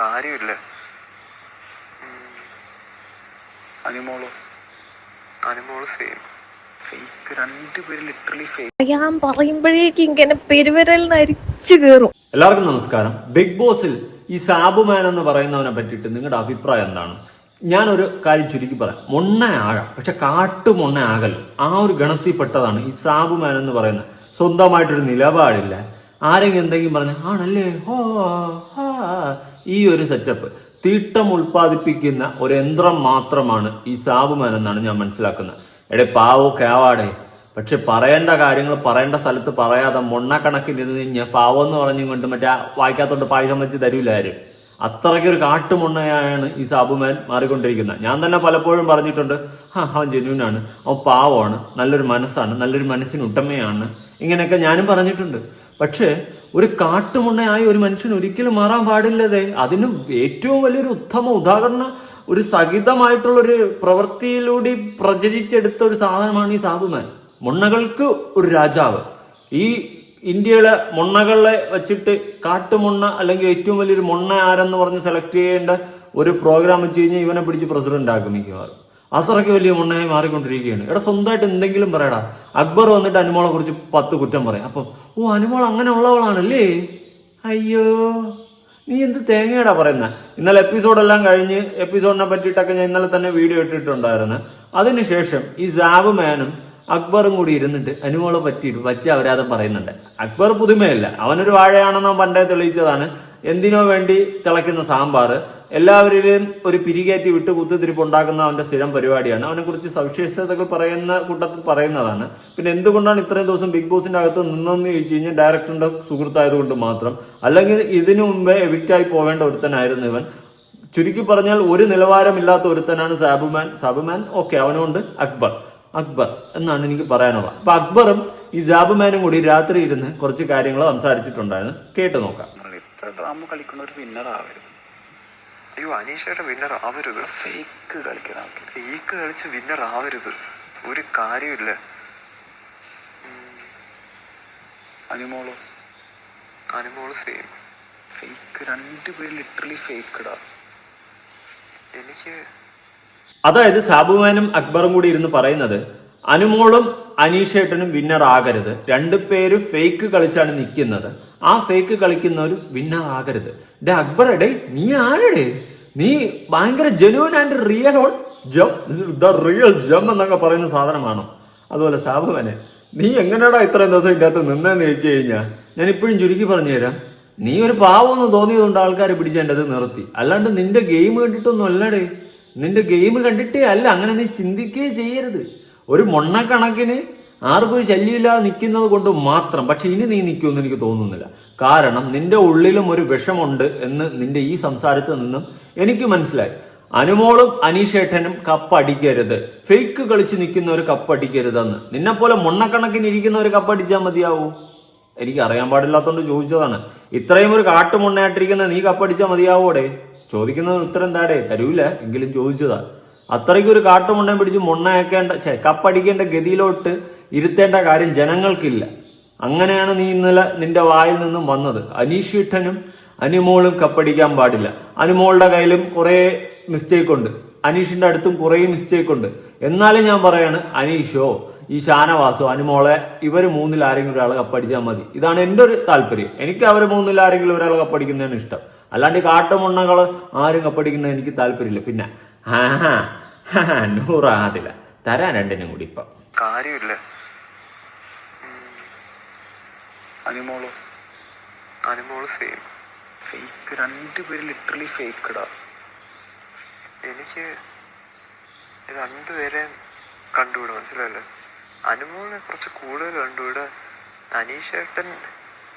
കാര്യമില്ല. അനിമോളോ? അനുമോൾ സെയിം ഞാൻ പറയുമ്പോഴേക്ക് ഇങ്ങനെ പെരുവിരൽ നരിച്ചു കയറും. എല്ലാവർക്കും നമസ്കാരം. ബിഗ് ബോസിൽ ഈ സാബുമാൻ എന്ന് പറയുന്നവനെ പറ്റിയിട്ട് നിങ്ങളുടെ അഭിപ്രായം എന്താണ്? ഒരു കാര്യം ചുരുക്കി പറയാം. മൊണ്ണയാകാം പക്ഷെ കാട്ടു മൊണ്ണയാകൽ ആ ഒരു ഗണത്തിൽപ്പെട്ടതാണ് ഈ സാബുമാൻ എന്ന് പറയുന്നത്. സ്വന്തമായിട്ടൊരു നിലപാടില്ല. ആരെങ്കിലും എന്തെങ്കിലും പറഞ്ഞ ആണല്ലേ? ഓ ആ ഈ ഒരു സെറ്റപ്പ് തീട്ടം ഉൽപ്പാദിപ്പിക്കുന്ന ഒരു യന്ത്രം മാത്രമാണ് ഈ സാബുമാൻ എന്നാണ് ഞാൻ മനസ്സിലാക്കുന്നത്. എടെ പാവോ കേവാടേ. പക്ഷെ പറയേണ്ട കാര്യങ്ങൾ പറയേണ്ട സ്ഥലത്ത് പറയാതെ മൊണ്ണക്കണക്കിന് ഇരുന്ന് കഴിഞ്ഞാൽ പാവം എന്ന് പറഞ്ഞും കൊണ്ട് മറ്റേ വായിക്കാത്തോണ്ട് പായസം വെച്ച് തരൂല ആരും. അത്രയ്ക്കൊരു കാട്ടുമുണ്ണയാണ് ഈ സാബുമാൻ മാറിക്കൊണ്ടിരിക്കുന്നത്. ഞാൻ തന്നെ പലപ്പോഴും പറഞ്ഞിട്ടുണ്ട് ആ അവൻ ജെന്യൂനാണ് അവൻ പാവമാണ് നല്ലൊരു മനസ്സാണ് നല്ലൊരു മനസ്സിന് ഉട്ടമയാണ് ഇങ്ങനെയൊക്കെ ഞാനും പറഞ്ഞിട്ടുണ്ട്. പക്ഷേ ഒരു കാട്ടുമുണ്ണയായ ഒരു മനുഷ്യൻ ഒരിക്കലും മാറാൻ പാടില്ലതേ. അതിന് ഏറ്റവും വലിയൊരു ഉത്തമ ഉദാഹരണ ഒരു സഹിതമായിട്ടുള്ള ഒരു പ്രവൃത്തിയിലൂടെ പ്രചരിച്ചെടുത്ത ഒരു സാധനമാണ് ഈ സാബുമാൻ. മുണ്ണകൾക്ക് ഒരു രാജാവ്. ഈ ഇന്ത്യയിലെ മുണ്ണകളെ വെച്ചിട്ട് കാട്ടുമുണ്ണ അല്ലെങ്കിൽ ഏറ്റവും വലിയൊരു മുണ്ണ ആരെന്ന് പറഞ്ഞ് സെലക്ട് ചെയ്യേണ്ട ഒരു പ്രോഗ്രാം വെച്ച് കഴിഞ്ഞാൽ ഇവനെ പിടിച്ച് പ്രസിഡന്റ് ആക്കും മിക്കവാറും. അത്രയ്ക്ക് വലിയ മുണ്ണയായി മാറിക്കൊണ്ടിരിക്കുകയാണ്. എടാ സ്വന്തമായിട്ട് എന്തെങ്കിലും പറയടാ. അക്ബർ വന്നിട്ട് അനുമോളെ കുറിച്ച് പത്ത് കുറ്റം പറയാം. അപ്പം ഓ അനുമോൾ അങ്ങനെ ഉള്ളവളാണല്ലേ? അയ്യോ നീ എന്ത് തേങ്ങയാടാ പറയുന്ന? ഇന്നലെ എപ്പിസോഡെല്ലാം കഴിഞ്ഞ് എപ്പിസോഡിനെ പറ്റിയിട്ടൊക്കെ ഞാൻ ഇന്നലെ തന്നെ വീഡിയോ ഇട്ടിട്ടുണ്ടായിരുന്നു. അതിനുശേഷം ഈ സാബ് മാനും അക്ബറും കൂടി ഇരുന്നിട്ട് അനുമോളെ പറ്റിയിട്ട് പറ്റി അവരാതെ പറയുന്നുണ്ട്. അക്ബർ പുതുമയല്ല. അവനൊരു വാഴയാണെന്ന് പണ്ടേ തെളിയിച്ചതാണ്. എന്തിനോ വേണ്ടി തിളയ്ക്കുന്ന സാമ്പാർ എല്ലാവരിലും ഒരു പിരികേറ്റി വിട്ട് കുത്തിത്തിരിപ്പ് ഉണ്ടാക്കുന്ന അവന്റെ സ്ഥിരം പരിപാടിയാണ്. അവനെ കുറിച്ച് സവിശേഷതകൾ പറയുന്ന കൂട്ടത്തിൽ പറയുന്നതാണ്. പിന്നെ എന്തുകൊണ്ടാണ് ഇത്രയും ദിവസം ബിഗ് ബോസിന്റെ അകത്ത് നിന്നെന്ന് ചോദിച്ചു കഴിഞ്ഞാൽ ഡയറക്ടറിന്റെ സുഹൃത്തായതുകൊണ്ട് മാത്രം? അല്ലെങ്കിൽ ഇതിനു മുമ്പേ എവിക്റ്റായി പോവേണ്ട ഒരുത്തനായിരുന്നു ഇവൻ. ചുരുക്കി പറഞ്ഞാൽ ഒരു നിലവാരമില്ലാത്ത ഒരുത്തനാണ് സാബുമാൻ. സാബുമാൻ ഓക്കെ അവനുകൊണ്ട് അക്ബർ. അക്ബർ എന്നാണ് എനിക്ക് പറയാനുള്ളത്. അപ്പൊ അക്ബറും ഈ സാബുമാനും കൂടി രാത്രി ഇരുന്ന് കുറച്ച് കാര്യങ്ങൾ സംസാരിച്ചിട്ടുണ്ടായിരുന്നു. കേട്ടു നോക്കാം. ഇത്ര ഡ്രാമ കളിക്കുന്ന ഒരു വിന്നർ ആവരുത്. അയ്യോ അനീഷയുടെ വിന്നർ ആവരുത്. ഫേക്ക് കളിക്കുന്ന ആൾക്കാർ ഫേക്ക് കളിച്ച് വിന്നർ ആവരുത്. ഒരു കാര്യമില്ല. അനുമോളോ? അനുമോൾ സെയിം ഫേക്ക് രണ്ടുപേര് ലിറ്ററലി ഫേക്കടാ എനിക്ക് അതായത് സാബുമാനും അക്ബറും കൂടി ഇരുന്ന് പറയുന്നത് അനുമോളും അനീഷേട്ടനും വിന്നർ ആകരുത്. രണ്ടു പേര് ഫേക്ക് കളിച്ചാണ് നിൽക്കുന്നത്. ആ ഫേക്ക് കളിക്കുന്നവരും വിന്നർ ആകരുത്. ഡേ അക്ബർ ഡേ നീ ആരടേ? നീ ഭയങ്കര genuine and real one gem the real gem എന്നൊക്കെ പറയുന്ന സാധനമാണോ? അതുപോലെ സാബുവനെ നീ എങ്ങനെയാടാ ഇത്രയും ദിവസം ഇതിന്റെ അകത്ത് നിന്നെന്ന് ചോദിച്ചു കഴിഞ്ഞാൽ ഞാൻ ഇപ്പോഴും ചുരുക്കി പറഞ്ഞു തരാം. നീ ഒരു പാവമെന്ന് തോന്നിയതുകൊണ്ട് ആൾക്കാർ പിടിച്ചേണ്ടത് നിർത്തി. അല്ലാണ്ട് നിന്റെ ഗെയിം കണ്ടിട്ടൊന്നും അല്ലടേ. നിന്റെ ഗെയിം കണ്ടിട്ടേ അല്ല. അങ്ങനെ നീ ചിന്തിക്കുകയേ ചെയ്യരുത്. ഒരു മൊണ്ണക്കണക്കിന് ആർക്കും ഒരു ശല്യമില്ലാതെ നിൽക്കുന്നത് കൊണ്ട് മാത്രം. പക്ഷെ ഇനി നീ നിൽക്കുമെന്ന് എനിക്ക് തോന്നുന്നില്ല. കാരണം നിന്റെ ഉള്ളിലും ഒരു വിഷമുണ്ട് എന്ന് നിന്റെ ഈ സംസാരത്തിൽ നിന്നും എനിക്ക് മനസ്സിലായി. അനുമോളും അനീഷേട്ടനും കപ്പ് അടിക്കരുത് ഫേക്ക് കളിച്ച് നിൽക്കുന്ന ഒരു കപ്പടിക്കരുതെന്ന്. നിന്നെ പോലെ മൊണ്ണക്കണക്കിന് ഇരിക്കുന്ന ഒരു കപ്പടിച്ചാൽ മതിയാവൂ? എനിക്ക് അറിയാൻ പാടില്ലാത്തതുകൊണ്ട് ചോദിച്ചതാണ്. ഇത്രയും ഒരു കാട്ടുമുണ്ണയായിട്ടിരിക്കുന്ന നീ കപ്പടിച്ചാൽ മതിയാവോടെ? ചോദിക്കുന്നതിന് ഉത്തരം എന്താടേ തരൂല. എങ്കിലും ചോദിച്ചതാ. അത്രയ്ക്ക് ഒരു കാട്ടുമുണ്ണയും പിടിച്ച് മുണ്ണയക്കേണ്ട ചെ കപ്പടിക്കേണ്ട ഗതിയിലോട്ട് ഇരുത്തേണ്ട കാര്യം ജനങ്ങൾക്കില്ല. അങ്ങനെയാണ് നീ ഇന്നലെ നിന്റെ വായിൽ നിന്നും വന്നത്. അനീഷിട്ടനും അനിമോളും കപ്പടിക്കാൻ പാടില്ല. അനിമോളുടെ കയ്യിലും കുറേ മിസ്റ്റേക്ക് ഉണ്ട്. അനീഷിന്റെ അടുത്തും കുറേ മിസ്റ്റേക്ക് ഉണ്ട്. എന്നാലും ഞാൻ പറയാണ് അനീഷോ ഈ ഷാനവാസോ അനുമോളെ ഇവർ മൂന്നിൽ ആരെങ്കിലും ഒരാൾ കപ്പടിച്ചാൽ മതി. ഇതാണ് എന്റെ ഒരു താല്പര്യം. എനിക്ക് അവർ മൂന്നിൽ ആരെങ്കിലും ഒരാൾ കപ്പടിക്കുന്നതാണ് ഇഷ്ടം. അല്ലാണ്ട് കാട്ടുമുണ്ണകൾ ആരും കപ്പടിക്കുന്നത് എനിക്ക് താല്പര്യമില്ല. പിന്നെ ഹാ ഹാ ഹാ നൂറാതില്ല തരാൻ രണ്ടിനും കൂടി ഇപ്പം. കാര്യമില്ല. അനിമോളോ അനുമോൾ സെയിം ഫേക്ക് രണ്ടുപേര് ലിറ്ററലി ഫേക്കടാ എനിക്ക് രണ്ടുപേരെ കണ്ടുവിടും മനസ്സിലായല്ലോ? അനുമോളിനെ കുറച്ച് കൂടുതൽ കണ്ടുവിടുക അനീഷേട്ടൻ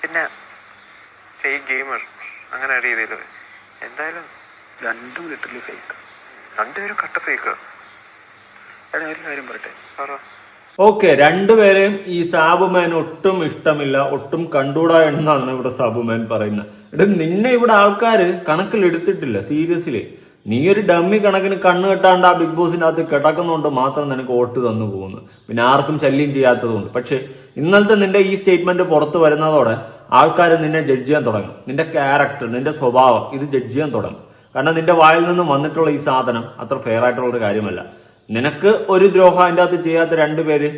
പിന്നെ ഫേക്ക് ഗെയിമർ അങ്ങനെ ആ എന്തായാലും രണ്ടും ലിറ്ററലി ഫേക്ക് രണ്ടുപേരും കട്ടപ്പേക്ക് ഓക്കെ രണ്ടുപേരെയും ഈ സാബുമാൻ ഒട്ടും ഇഷ്ടമില്ല ഒട്ടും കണ്ടൂടാ എന്നാണ് ഇവിടെ സാബുമാൻ പറയുന്നത്. എടാ നിന്നെ ഇവിടെ ആൾക്കാര് കണക്കിലെടുത്തിട്ടില്ല സീരിയസ്ലി. നീ ഒരു ഡമ്മി കണക്കിന് കണ്ണ് കെട്ടാണ്ട് ആ ബിഗ് ബോസിന്റെ അകത്ത് കിടക്കുന്നതുകൊണ്ട് മാത്രം നിനക്ക് വോട്ട് തന്നു പോകുന്നു പിന്നെ ആർക്കും ശല്യം ചെയ്യാത്തതുകൊണ്ട്. പക്ഷെ ഇന്നലത്തെ നിന്റെ ഈ സ്റ്റേറ്റ്മെന്റ് പുറത്തു വരുന്നതോടെ ആൾക്കാർ നിന്നെ ജഡ്ജ് ചെയ്യാൻ തുടങ്ങും. നിന്റെ ക്യാരക്ടർ നിന്റെ സ്വഭാവം ഇത് ജഡ്ജ് ചെയ്യാൻ തുടങ്ങും. കാരണം നിന്റെ വായിൽ നിന്ന് വന്നിട്ടുള്ള ഈ സാധനം അത്ര ഫെയർ ആയിട്ടുള്ള ഒരു കാര്യമല്ല. നിനക്ക് ഒരു ദ്രോഹം അതിന്റെ അകത്ത് ചെയ്യാത്ത രണ്ടുപേര്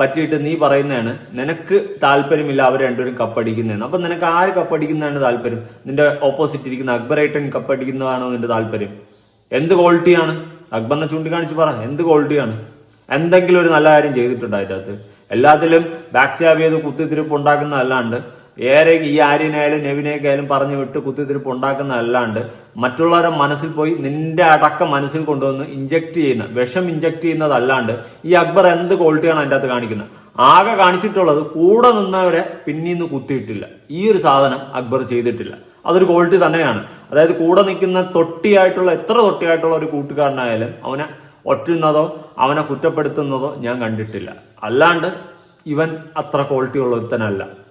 പറ്റിയിട്ട് നീ പറയുന്നതാണ് നിനക്ക് താല്പര്യമില്ല അവർ രണ്ടുപേരും കപ്പടിക്കുന്നതെന്ന്. അപ്പൊ നിനക്ക് ആര് കപ്പടിക്കുന്നതാണ് താല്പര്യം? നിന്റെ ഓപ്പോസിറ്റ് ഇരിക്കുന്ന അക്ബറേറ്റൻ കപ്പടിക്കുന്നതാണോ നിന്റെ താല്പര്യം? എന്ത് ക്വാളിറ്റിയാണ് അക്ബറിനെ ചൂണ്ടിക്കാണിച്ച് പറ എന്ത് ക്വാളിറ്റിയാണ് എന്തെങ്കിലും ഒരു നല്ല കാര്യം ചെയ്തിട്ടുണ്ട് അതിന്റെ അകത്ത്? എല്ലാത്തിലും ബാക്സിയാവിയത് കുത്തിത്തിരിപ്പ് ഉണ്ടാക്കുന്നതല്ലാണ്ട് ഏറെ ഈ ആര്യനായാലും നെവിനെയൊക്കെ പറഞ്ഞു വിട്ട് കുത്തിത്തിരിപ്പ് ഉണ്ടാക്കുന്നതല്ലാണ്ട് മറ്റുള്ളവരുടെ മനസ്സിൽ പോയി നിന്റെ അടക്കം മനസ്സിൽ കൊണ്ടുവന്ന് ഇഞ്ചക്ട് ചെയ്യുന്ന വിഷം ഇഞ്ചക്ട് ചെയ്യുന്നതല്ലാണ്ട് ഈ അക്ബർ എന്ത് ക്വാളിറ്റിയാണ് അതിന്റെ അകത്ത് കാണിക്കുന്നത്? ആകെ കാണിച്ചിട്ടുള്ളത് കൂടെ നിന്നവരെ പിന്നീന്ന് കുത്തിയിട്ടില്ല. ഈ ഒരു സാധനം അക്ബർ ചെയ്തിട്ടില്ല. അതൊരു ക്വാളിറ്റി തന്നെയാണ്. അതായത് കൂടെ നിൽക്കുന്ന തൊട്ടിയായിട്ടുള്ള എത്ര തൊട്ടിയായിട്ടുള്ള ഒരു കൂട്ടുകാരനായാലും അവനെ ഒറ്റുന്നതോ അവനെ കുറ്റപ്പെടുത്തുന്നതോ ഞാൻ കണ്ടിട്ടില്ല. അല്ലാണ്ട് ഇവൻ അത്ര ക്വാളിറ്റി ഉള്ള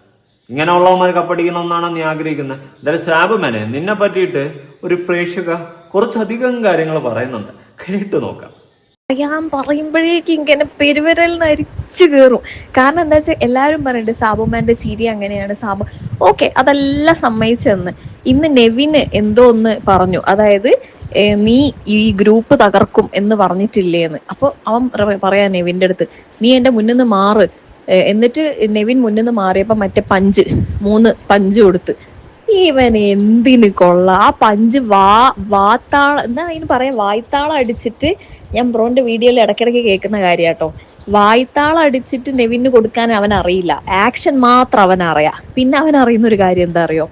ഇങ്ങനെയുള്ളവന്മാർ കപ്പടിക്കണമെന്നാണ് നീ ആഗ്രഹിക്കുന്നത്. എന്തായാലും ശാപമനെ നിന്നെ പറ്റിയിട്ട് ഒരു പ്രേക്ഷക കുറച്ചധികം കാര്യങ്ങൾ പറയുന്നുണ്ട്. കേട്ട് നോക്കാം. ഞാൻ പറയുമ്പോഴേക്ക് ഇങ്ങനെ പെരുവിരൽ നരിച്ചു കയറും കാരണം എന്താ വെച്ചാൽ എല്ലാവരും പറയുന്നുണ്ട് സാബുമാന്റെ ചിരി അങ്ങനെയാണ് സാബു ഓക്കെ അതെല്ലാം സമ്മതിച്ചെന്ന് ഇന്ന് നെവിന് എന്തോ ഒന്ന് പറഞ്ഞു. അതായത് നീ ഈ ഗ്രൂപ്പ് തകർക്കും എന്ന് പറഞ്ഞിട്ടില്ലേന്ന്. അപ്പൊ അവൻ പറ- പറയാ നെവിന്റെ അടുത്ത് നീ എന്റെ മുന്നിൽ നിന്ന് മാറ്. എന്നിട്ട് നെവിൻ മുന്നിൽ നിന്ന് മാറിയപ്പോ മറ്റേ പഞ്ച് മൂന്ന് പഞ്ച് കൊടുത്ത്. ഇവൻ എന്തിന് കൊള്ള ആ പഞ്ച് വാ വാത്താള എന്താ അതിന് പറയാ? വായ്ത്താളം അടിച്ചിട്ട് ഞാൻ ബ്രോന്റെ വീഡിയോയിൽ ഇടക്കിടക്ക് കേൾക്കുന്ന കാര്യാട്ടോ വായ്ത്താളം അടിച്ചിട്ട് നെവിന് കൊടുക്കാൻ അവൻ അറിയില്ല. ആക്ഷൻ മാത്രം അവൻ അറിയാം. പിന്നെ അവൻ അറിയുന്ന ഒരു കാര്യം എന്താ അറിയോ?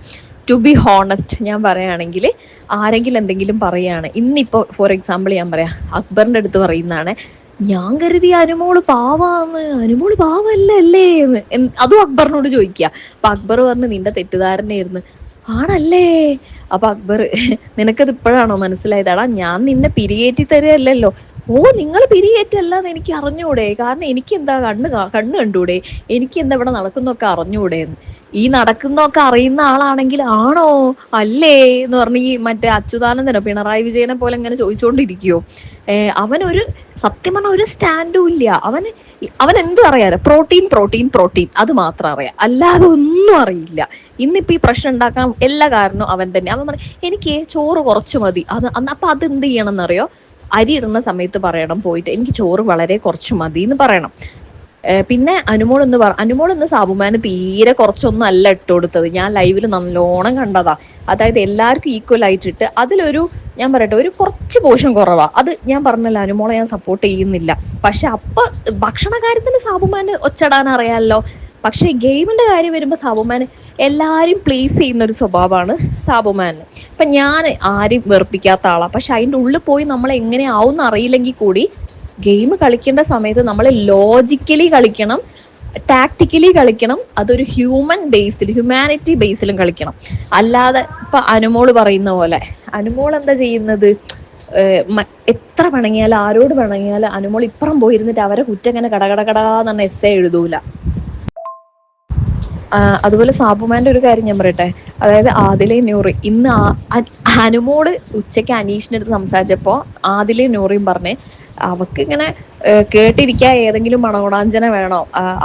ടു ബി ഹോണസ്റ്റ് ഞാൻ പറയുകയാണെങ്കിൽ ആരെങ്കിലും എന്തെങ്കിലും പറയാണ് ഇന്നിപ്പോ ഫോർ എക്സാമ്പിൾ ഞാൻ പറയാം. അക്ബറിന്റെ അടുത്ത് പറയുന്നതാണ് ഞാൻ കരുതി അനുമോൾ പാവാന്ന്. അനുമോൾ പാവല്ല അല്ലേ എന്ന് അതും അക്ബറിനോട് ചോദിക്കുക അപ്പൊ അക്ബർ പറഞ്ഞു നിന്റെ തെറ്റിദ്ധാരണയായിരുന്നു. ആണല്ലേ? അപ്പൊ അക്ബർ നിനക്കത് ഇപ്പോഴാണോ മനസ്സിലായതാടാ ഞാൻ നിന്നെ പിരിയേറ്റി തരുകയല്ലല്ലോ ഓ നിങ്ങൾ പിരിയേറ്റല്ലാന്ന് എനിക്ക് അറിഞ്ഞൂടെ? കാരണം എനിക്ക് എന്താ കണ്ണ് കണ്ണ് കണ്ടൂടെ? എനിക്ക് എന്താ ഇവിടെ നടക്കുന്നൊക്കെ അറിഞ്ഞൂടെ? ഈ നടക്കുന്നൊക്കെ അറിയുന്ന ആളാണെങ്കിൽ ആണോ? അല്ലേ? എന്ന് പറഞ്ഞ് ഈ മറ്റേ അച്യുതാനന്ദനോ പിണറായി വിജയനെ പോലെ ഇങ്ങനെ ചോദിച്ചുകൊണ്ടിരിക്കുവോ അവനൊരു സത്യം പറഞ്ഞ ഒരു സ്റ്റാൻഡും ഇല്ല. അവന് അവൻ എന്തും അറിയാലോ പ്രോട്ടീൻ പ്രോട്ടീൻ പ്രോട്ടീൻ. അത് മാത്രം അറിയാം. അല്ലാതെ ഒന്നും അറിയില്ല. ഇന്നിപ്പോ ഈ പ്രശ്നം ഉണ്ടാക്കാൻ എല്ലാ കാരണവും അവൻ തന്നെ. അവൻ പറയും എനിക്ക് ചോറ് കുറച്ച് മതി. അത് അപ്പൊ അത് എന്ത് ചെയ്യണം എന്നറിയോ? അരി ഇടുന്ന സമയത്ത് പറയണം പോയിട്ട് എനിക്ക് ചോറ് വളരെ കുറച്ച് മതി എന്ന് പറയണം. പിന്നെ അനുമോൾ എന്ന് പറ അനുമോൾ എന്ന് സാബുമാന് തീരെ കുറച്ചൊന്നും അല്ല ഇട്ട് കൊടുത്തത്. ഞാൻ ലൈവിൽ നല്ലോണം കണ്ടതാ. അതായത് എല്ലാവർക്കും ഈക്വൽ ആയിട്ടിട്ട് അതിലൊരു ഞാൻ പറയട്ടെ ഒരു കുറച്ച് പോഷൻ കുറവാ. അത് ഞാൻ പറഞ്ഞല്ലോ അനുമോളെ ഞാൻ സപ്പോർട്ട് ചെയ്യുന്നില്ല. പക്ഷെ അപ്പൊ ഭക്ഷണ കാര്യത്തിന് സാബുമാന് ഒച്ചടാൻ അറിയാമല്ലോ പക്ഷെ ഗെയിമിന്റെ കാര്യം വരുമ്പോൾ സാബുമാൻ എല്ലാവരും പ്ലേസ് ചെയ്യുന്ന ഒരു സ്വഭാവമാണ് സാബുമാന് ഇപ്പം ഞാൻ ആരും വെറുപ്പിക്കാത്ത ആളാണ് പക്ഷെ അതിന്റെ ഉള്ളിൽ പോയി നമ്മൾ എങ്ങനെയാവും അറിയില്ലെങ്കിൽ കൂടി ഗെയിം കളിക്കേണ്ട സമയത്ത് നമ്മൾ ലോജിക്കലി കളിക്കണം ടാക്ടിക്കലി കളിക്കണം അതൊരു ഹ്യൂമൻ ബേസിൽ ഹ്യൂമാനിറ്റി ബേസിലും കളിക്കണം. അല്ലാതെ ഇപ്പൊ അനുമോൾ പറയുന്ന പോലെ അനുമോൾ എന്താ ചെയ്യുന്നത്? എത്ര പിണങ്ങിയാലും ആരോട് പിണങ്ങിയാലും അനുമോൾ ഇപ്പുറം പോയിരുന്നിട്ട് അവരെ കുറ്റം ഇങ്ങനെ കടകടകടാന്ന് പറഞ്ഞ എസ് എഴുതൂല. ആ, അതുപോലെ സാബുമാന്റെ ഒരു കാര്യം ഞാൻ പറയട്ടെ. അതായത് ആദിലെ നൂറി ഇന്ന് ഹനുമോൾ ഉച്ചയ്ക്ക് അടുത്ത് സംസാരിച്ചപ്പോ ആദിലെ നൂറിയും പറഞ്ഞേ അവക്ക് ഇങ്ങനെ ഏഹ്, കേട്ടിരിക്കാൻ ഏതെങ്കിലും മണഗുണാഞ്ചന വേണോ?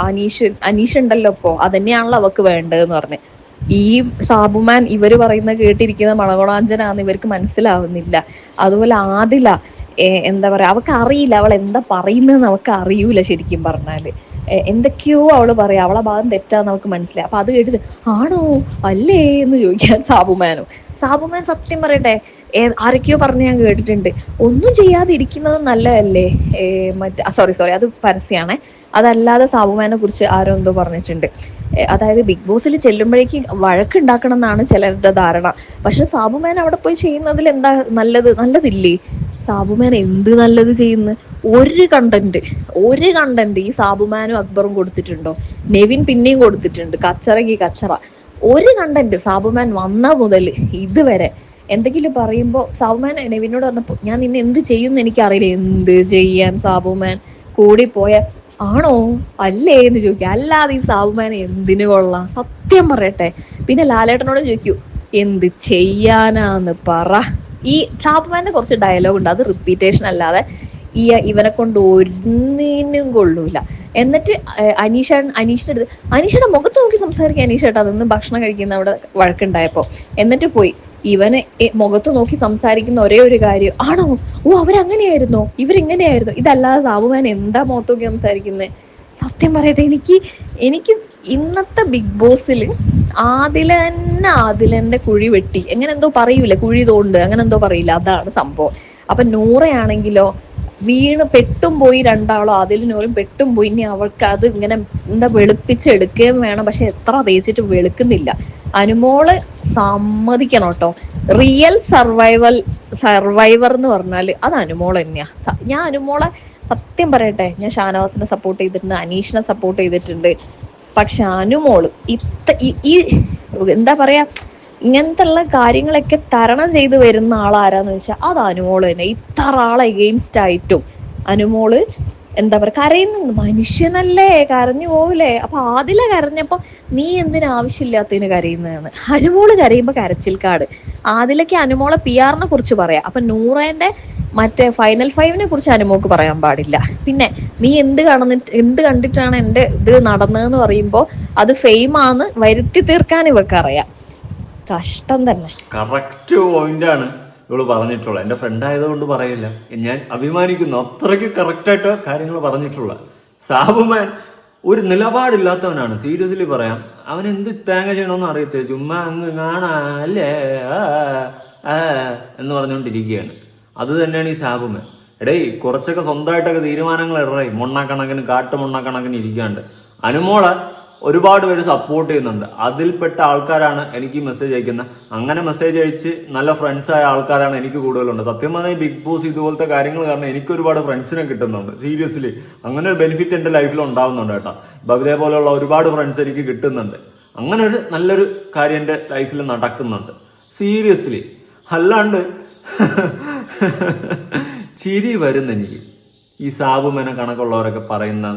അനീഷ് അനീഷ് ഉണ്ടല്ലോ ഇപ്പോ അതന്നെയാണല്ലോ അവക്ക് വേണ്ടതെന്ന് പറഞ്ഞ്. ഈ സാബുമാൻ ഇവർ പറയുന്ന കേട്ടിരിക്കുന്ന മണഗുണാഞ്ചനാന്ന് ഇവർക്ക് മനസ്സിലാവുന്നില്ല. അതുപോലെ ആദില എന്താ പറയാ അവക്ക് അറിയില്ല അവൾ എന്താ പറയുന്നതെന്ന് അവക്ക് അറിയൂല ശരിക്കും പറഞ്ഞാൽ. എന്തൊക്കെയോ അവൾ പറയാം. അവളെ ഭാഗം തെറ്റാന്ന് അവൾക്ക് മനസ്സിലായി. അപ്പൊ അത് കേട്ടിട്ട് ആണോ? അല്ലേ? എന്ന് ചോദിക്കാൻ സാബുമാനോ. സാബുമാൻ സത്യം പറയട്ടെ ആരൊക്കെയോ പറഞ്ഞ് ഞാൻ കേട്ടിട്ടുണ്ട്. ഒന്നും ചെയ്യാതെ ഇരിക്കുന്നത് നല്ലതല്ലേ? മറ്റേ സോറി സോറി അത് പരസ്യമാണ് അതല്ലാതെ സാബുമാനെ കുറിച്ച് ആരോ എന്തോ പറഞ്ഞിട്ടുണ്ട്. അതായത് ബിഗ് ബോസിൽ ചെല്ലുമ്പോഴേക്ക് വഴക്കുണ്ടാക്കണം എന്നാണ് ചിലരുടെ ധാരണ. പക്ഷെ സാബുമാൻ അവിടെ പോയി ചെയ്യുന്നതിൽ എന്താ നല്ലത്? നല്ലതില്ലേ? സാബുമാൻ എന്ത് നല്ലത് ചെയ്യുന്നു? ഒരു കണ്ടന്റ് ഒരു കണ്ടന്റ് ഈ സാബുമാനും അക്ബറും കൊടുത്തിട്ടുണ്ടോ? നെവിൻ പിന്നെയും കൊടുത്തിട്ടുണ്ട്. കച്ചറയ്ക്ക് കച്ചറ. ഒരു കണ്ടന്റ് സാബുമാൻ വന്ന മുതൽ ഇതുവരെ എന്തെങ്കിലും പറയുമ്പോൾ സാബുമാൻ നെവിനോട് പറഞ്ഞപ്പോ ഞാൻ നിന്നെ എന്ത് ചെയ്യും എന്ന് എനിക്കറിയില്ല. എന്ത് ചെയ്യാൻ സാബുമാൻ കൂടി പോയ ആണോ? അല്ലേ? എന്ന് ചോദിക്കും. അല്ലാതെ ഈ സാബുമാൻ എന്തിനു കൊള്ളാം? സത്യം പറയട്ടെ. പിന്നെ ലാലേട്ടനോട് ചോദിക്കൂ എന്ത് ചെയ്യാനാന്ന് പറ. ഈ സാബുമാന്റെ കുറച്ച് ഡയലോഗ് ഉണ്ട്. അത് റിപ്പീറ്റേഷൻ അല്ലാതെ ഈ ഇവനെ കൊണ്ട് ഒന്നിനും കൊള്ളൂല. എന്നിട്ട് അനീഷ അനീഷിന്റെ അടുത്ത് അനീഷയുടെ മുഖത്ത് നോക്കി സംസാരിക്കുക അനീഷേട്ടാ അതൊന്ന് ഭക്ഷണം കഴിക്കുന്ന അവിടെ വഴക്കുണ്ടായപ്പോ. എന്നിട്ട് പോയി. ഇവന് മുഖത്ത് നോക്കി സംസാരിക്കുന്ന ഒരേ ഒരു കാര്യം ആണോ? ഓ അവരങ്ങനെയായിരുന്നോ? ഇവരെങ്ങനെയായിരുന്നു? ഇതല്ലാതെ സാബുമാൻ എന്താ മുഖത്ത് നോക്കി സംസാരിക്കുന്നത് സത്യം പറയട്ടെ എനിക്ക് എനിക്ക് ഇന്നത്തെ ബിഗ് ബോസിൽ ആദില തന്നെ ആദിലന്റെ കുഴി വെട്ടി. എങ്ങനെ എന്തോ പറയൂല കുഴി തോണ്ട് അങ്ങനെ എന്തോ പറയില്ല. അതാണ് സംഭവം. അപ്പൊ നൂറയാണെങ്കിലോ വീണ് പെട്ടും പോയി രണ്ടാളോ അതിൽ നൂറും പെട്ടും പോയി. ഇനി അവൾക്ക് അത് ഇങ്ങനെ എന്താ വെളുപ്പിച്ചെടുക്കുകയും വേണം. പക്ഷെ എത്ര തേച്ചിട്ട് വെളുക്കുന്നില്ല. അനുമോൾ സമ്മതിക്കണം കേട്ടോ. റിയൽ സർവൈവൽ സർവൈവർ എന്ന് പറഞ്ഞാൽ അത് അനുമോൾ തന്നെയാ. ഞാൻ അനുമോളെ സത്യം പറയട്ടെ ഞാൻ ഷാനവാസിനെ സപ്പോർട്ട് ചെയ്തിട്ടുണ്ട് അനീഷിനെ സപ്പോർട്ട് ചെയ്തിട്ടുണ്ട്. പക്ഷെ അനുമോൾ ഇത്ത ഈ എന്താ പറയാ ഇങ്ങനത്തെ ഉള്ള കാര്യങ്ങളൊക്കെ തരണം ചെയ്തു വരുന്ന ആളാരാന്ന് വെച്ചാൽ അത് അനുമോൾ തന്നെ. ഇത്ര ആളെ എഗെയിൻസ്റ്റ് ആയിട്ടും അനുമോൾ എന്താ പറയാ കരയുന്നുണ്ട്. മനുഷ്യനല്ലേ കരഞ്ഞു പോവില്ലേ? അപ്പൊ ആദില കരഞ്ഞപ്പോ നീ എന്തിനു ആവശ്യമില്ലാത്തതിന് കരയുന്നതെന്ന്? അനുമോൾ കരയുമ്പോ കരച്ചിൽ കാട് ആദിലക്ക് അനുമോളെ പി ആറിനെ കുറിച്ച് പറയാം. അപ്പൊ നൂറേന്റെ മറ്റേ ഫൈനൽ ഫൈവിനെ കുറിച്ച് അനുമോക്ക് പറയാൻ പാടില്ല. പിന്നെ നീ എന്ത് കാണുന്നിട്ട് എന്ത് കണ്ടിട്ടാണ് എന്റെ ഇത് നടന്നതെന്ന് പറയുമ്പോ അത് ഫെയിം ആന്ന് വരുത്തി തീർക്കാൻ ഇവക്ക് അറിയാം കഷ്ടം തന്നെ. കറക്റ്റ് പോയിന്റ് ആണ് ഇവൾ പറഞ്ഞിട്ടുള്ള എന്റെ ഫ്രണ്ട് ആയതുകൊണ്ട് പറയില്ല. ഞാൻ അഭിമാനിക്കുന്നു. അത്രയ്ക്ക് കറക്റ്റായിട്ട് കാര്യങ്ങൾ പറഞ്ഞിട്ടുള്ള. സാബുമാൻ ഒരു നിലപാടില്ലാത്തവനാണ്. സീരിയസ്ലി പറയാം. അവൻ എന്ത് തേങ്ങ ചെയ്യണമെന്ന് അറിയത്തില്ല. ചുമ്മാ അങ്ങ് കാണാല്ലേ എന്ന് പറഞ്ഞുകൊണ്ടിരിക്കുകയാണ്. അത് തന്നെയാണ് ഈ സാബുമാൻ എടേ കുറച്ചൊക്കെ സ്വന്തമായിട്ടൊക്കെ തീരുമാനങ്ങൾ ഇടറേ. മൊണ്ണക്കണക്കിന് കാട്ടു മൊണ്ണക്കണക്കിന് ഇരിക്കാണ്ട്. അനുമോളെ ഒരുപാട് പേര് സപ്പോർട്ട് ചെയ്യുന്നുണ്ട്. അതിൽപ്പെട്ട ആൾക്കാരാണ് എനിക്ക് മെസ്സേജ് അയക്കുന്നത് അങ്ങനെ മെസ്സേജ് അയച്ച് നല്ല ഫ്രണ്ട്സ് ആയ ആൾക്കാരാണ് എനിക്ക് കൂടുതലുണ്ട്. സത്യം പറഞ്ഞാൽ ബിഗ് ബോസ് ഇതുപോലത്തെ കാര്യങ്ങൾ കാരണം എനിക്ക് ഒരുപാട് ഫ്രണ്ട്സിനെ കിട്ടുന്നുണ്ട്. സീരിയസ്ലി അങ്ങനെ ഒരു ബെനിഫിറ്റ് എന്റെ ലൈഫിൽ ഉണ്ടാവുന്നുണ്ട് കേട്ടോ. ബബിതെ പോലെയുള്ള ഒരുപാട് ഫ്രണ്ട്സ് എനിക്ക് കിട്ടുന്നുണ്ട്. അങ്ങനെ ഒരു നല്ലൊരു കാര്യം എന്റെ ലൈഫിൽ നടക്കുന്നുണ്ട്. സീരിയസ്ലി അല്ലാണ്ട് ചിരി വരുന്ന എനിക്ക് ഈ സാബുമേന കണക്കുള്ളവരൊക്കെ പറയുന്ന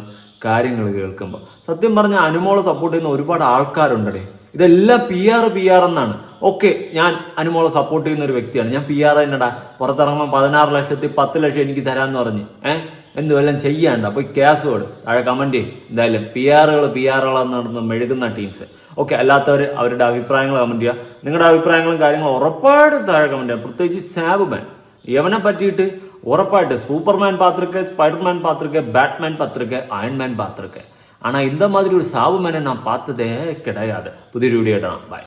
കാര്യങ്ങൾ കേൾക്കുമ്പോൾ സത്യം പറഞ്ഞ അനുമോളെ സപ്പോർട്ട് ചെയ്യുന്ന ഒരുപാട് ആൾക്കാരുണ്ടല്ലേ ഇതെല്ലാം പി ആർ പി ആർ എന്നാണ്. ഓക്കെ ഞാൻ അനുമോളെ സപ്പോർട്ട് ചെയ്യുന്ന ഒരു വ്യക്തിയാണ്. ഞാൻ പി ആർ തന്നെടാ പുറത്തിറങ്ങുമ്പോൾ പതിനാറ് ലക്ഷത്തി പത്ത് ലക്ഷം എനിക്ക് തരാമെന്ന് പറഞ്ഞ്. ഏഹ് എന്ത് വല്ലതും ചെയ്യാണ്ട്? അപ്പൊ ക്യാസ് വേർഡ് താഴെ കമന്റ് ചെയ്യും. എന്തായാലും പി ആറുകൾ പി ആറുകളെന്ന് നടന്ന് മെഴുകുന്ന ടീംസ് ഓക്കെ അല്ലാത്തവർ അവരുടെ അഭിപ്രായങ്ങൾ കമന്റ് ചെയ്യുക. നിങ്ങളുടെ അഭിപ്രായങ്ങളും കാര്യങ്ങളും ഉറപ്പായിട്ടും താഴെ കമന്റ് ചെയ്യുക. പ്രത്യേകിച്ച് സാബ് ബാൻ യവനെ പറ്റിയിട്ട് உரப்பாயிட்டு சூப்பர்மேன் பார்த்துருக்கேன் ஸ்பைடர்மேன் பார்த்துருக்கேன் பேட்மேன் பார்த்துருக்கேன் அயன்மேன் பார்த்துருக்கேன் ஆனால் இந்த மாதிரி ஒரு சாவு மேனை நான் பார்த்ததே கிடையாது. புதிய வீடியோ பாய்